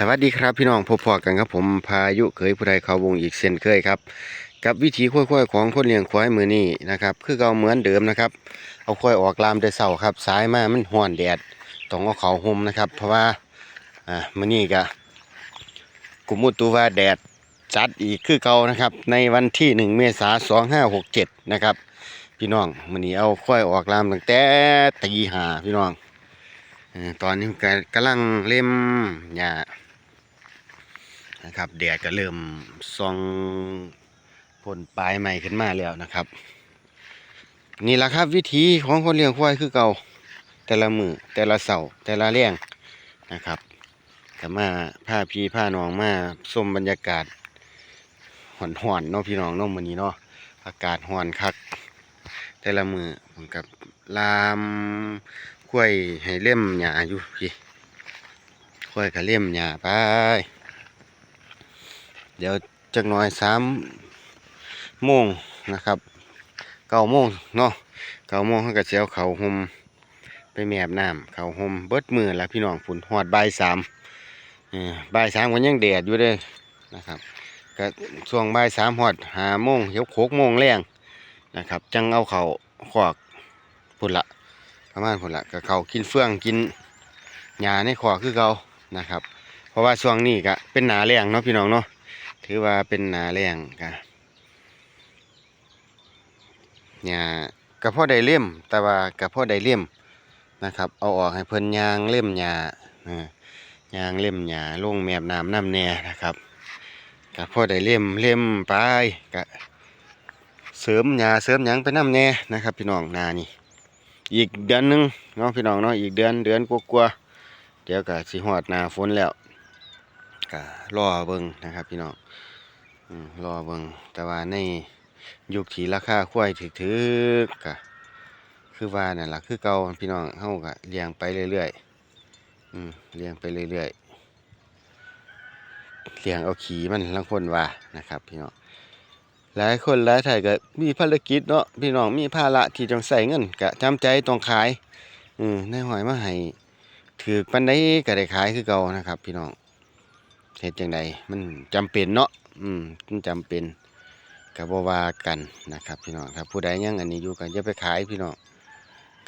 สวัสดีครับพี่น้องพบพอกันครับผมพายุเคยผู้ใดเขาวงอีกเส้นเคยครับกับวิธีค่อยๆของคนเลี้ยงควายมือนี้นะครับคือเก่าเหมือนเดิมนะครับ เอาควายออกลามแต่เสาครับสายมามันห่อนแดดต้องเอาเขาห่มนะครับ เพราะว่าอ่ามือนี้ก็กุมุตุว่าแดดจัดอีกคือเก่านะครับ ในวันที่หนึ่งเมษาสองห้าหกเจ็ดนะครับ พี่น้องมือนี้เอาควายออกลามตั้งแต่ตีหาพี่น้องตอนนี้ก็กำลังเล่มหญ้า นะครับแดดก็เริ่มส่องพ่นปลายใหม่ขึ้นมาแล้วนะครับ นี่แหละครับวิธีของคนเลี้ยงควายคือเก่าแต่ละมือแต่ละเสาแต่ละเลี้ยงนะครับก็มาผ้าพีผ้าน้องมาชมบรรยากาศห่อนๆเนาะพี่น้องเนาะมื้อนี้เนาะอากาศห่อนคัก แต่ละมือผมกับลามกล้วยให้เล่มหญ้าอยู่พี่กล้วยก็เล่มหญ้าไป เดี๋ยวจักหน่อยสามโมงนะครับเก้าโมงเนาะเก้าโมงเขาก็เสียวเขาห่มไปแมบน้ำเขาห่มเบิดมือแล้วพี่น้องฝุ่นหอดใบสามเออบ่าสามก็ยังแดดอยู่เลยนะครับก็ช่วงใบสามหอดหาโมงเดี๋ยวโคกโมงแรงนะครับจังเอาเขาขวากพุ่นละประมาณพุ่นละก็เขากินเฟื่องกินหญ้าในขวากคือเขานะครับ เพราะว่าช่วงนี้ก็เป็นหนาแรงเนาะพี่น้องเนาะ ถือว่าเป็นหนาแรงกะเนี่ยกระเพาะไดเลี่ยมแต่ว่ากระเพาะไดเลี่ยมนะครับ เอาออกให้เพิ่นยางเล่มหญ้าอยางเล่มหญ้าลงแมบน้ำน้ำแน่นะครับกระเพาะไดเลี่ยมเล่มไปกะเสริมหญ้าเสริมหยังไปน้ำแน่นะครับ พี่น้องนานี่อีกเดือนหนึงเนาะพี่น้องเนาะอีกเดือนเดือนกว่าๆเดี๋ยวก็สิฮอดนาฝนแล้ว ก็รอเบิ่งนะครับพี่น้องอืมรอเบิ่งแต่ว่าในยุคที่ราคาควายถึกๆก็คือว่านั่นล่ะคือเก่าพี่น้องเฮาก็เลี้ยงไปเรื่อยๆอืมเลี้ยงไปเรื่อยๆเลี้ยงเอาขี่มันลางคนว่านะครับพี่น้องหลายคนหลายท่านก็มีภารกิจเนาะพี่น้องมีภาระที่ต้องใส่เงินก็จำใจต้องขายอืมในหอยมาให้ถือปันไดก็ได้ขายคือเก่านะครับ พี่น้อง เฮ็ดจังใดมันจำเป็นเนาะอืมมันจำเป็นก็บ่ว่ากันนะครับ พี่น้องถ้าผู้ใดยังอันนี้อยู่ก็อย่าไปขายพี่น้อง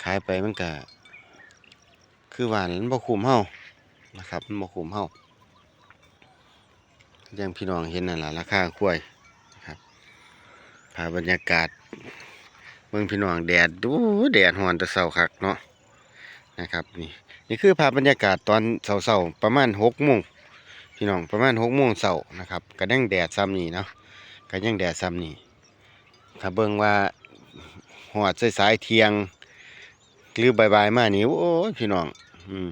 ขายไปมันก็คือว่ามันบ่คุ้มเฮานะครับมันบ่คุ้มเฮาอย่างพี่น้องเห็นนั่นล่ะราคาควายนะครับภาพบรรยากาศเบิ่งพี่น้องแดดดูแดดร้อนแต่เช้าคักเนาะนะครับนี่นี่คือภาพบรรยากาศตอนเช้าๆประมาณ6โมง พี่น้องประมาณหกโมงเช้านะครับก็ยังแดดซ้ำนี่เนาะก็ยังแดดซ้ำนี่ถ้าเบิ่งว่าหอดสายเทียงหรือบ่ายๆมานี่โอ้ยพี่น้อง อืม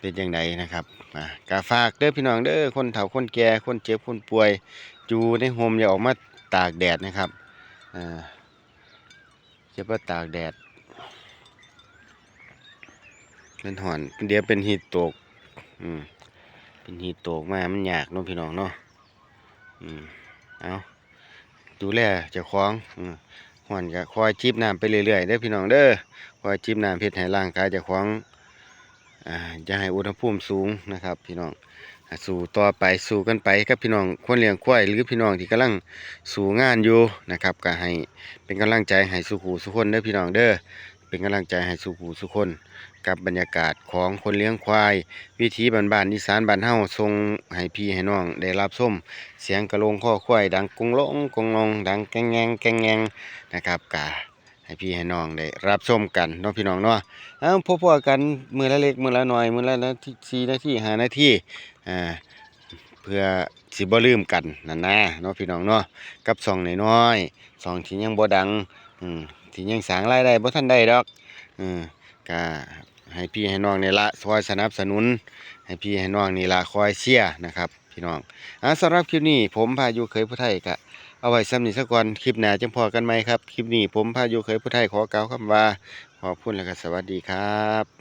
เป็นยังไงนะครับอ่ากาฝากเด้อพี่น้องเด้อคนเฒ่าคนแก่คนเจ็บคนป่วยอยู่ในโฮมอย่าออกมาตากแดดนะครับอ่าจะมาตากแดดเป็นหอนเดี๋ยวเป็นฮีตตก อืม เป็นฮีตโตกมามันยากเนาะพี่น้องเนาะอืมเอาดูแลเจ้าของอืมห่อนก็คอยจิบน้ำไปเรื่อยๆเด้อพี่น้องเด้อคอยจิบน้ำเพ็ดให้ร่างกายเจ้าของอ่าจะให้อุณหภูมิสูงนะครับ พี่น้องสู่ต่อไปสู่กันไปครับพี่น้องคนเลี้ยงควายหรือพี่น้องที่กำลังสู่งานอยู่นะครับก็ให้เป็นกำลังใจให้สุขูสุคนเด้อพี่น้องเด้อ เป็นกำลังใจให้สุขูสุคน กับบรรยากาศของคนเลี้ยงควาย วิถีบ้านๆอีสานบ้านเฮาทรงให้พี่ให้น้อง ได้รับชมเสียงกระโลงข้อควายดังกุงลงกงลงดังแกงแงงแกงแงงนะครับกะให้พี่ให้น้องได้รับชมกันเนาะพี่น้องเนาะอ้าพบกันมือละเล็กมือละน้อยมือละนาทีสี่นาทีห้านาทีอ่าเพื่อสิบ่ลืมกันนั่นนะเนาะพี่น้องเนาะกับซองน้อยๆซองที่ยังบ่ดังอืม ที่ยังสางรายได้บ่ท่านได้ดอกอืมก็ให้พี่ให้น้องนี่ละคอยสนับสนุน ให้พี่ให้น้องนี่ละคอยเชียร์นะครับ พี่น้องอ่าสำหรับคลิปนี้ผมพายุเคยผู้ไทยกะเอาไว้ซ้ำนี้สักก่อนคลิปหน้าจังพอกันไหมครับ คลิปนี้ผมพายุเคยผู้ไทยขอกล่าวคำว่า ขอบคุณและก็สวัสดีครับ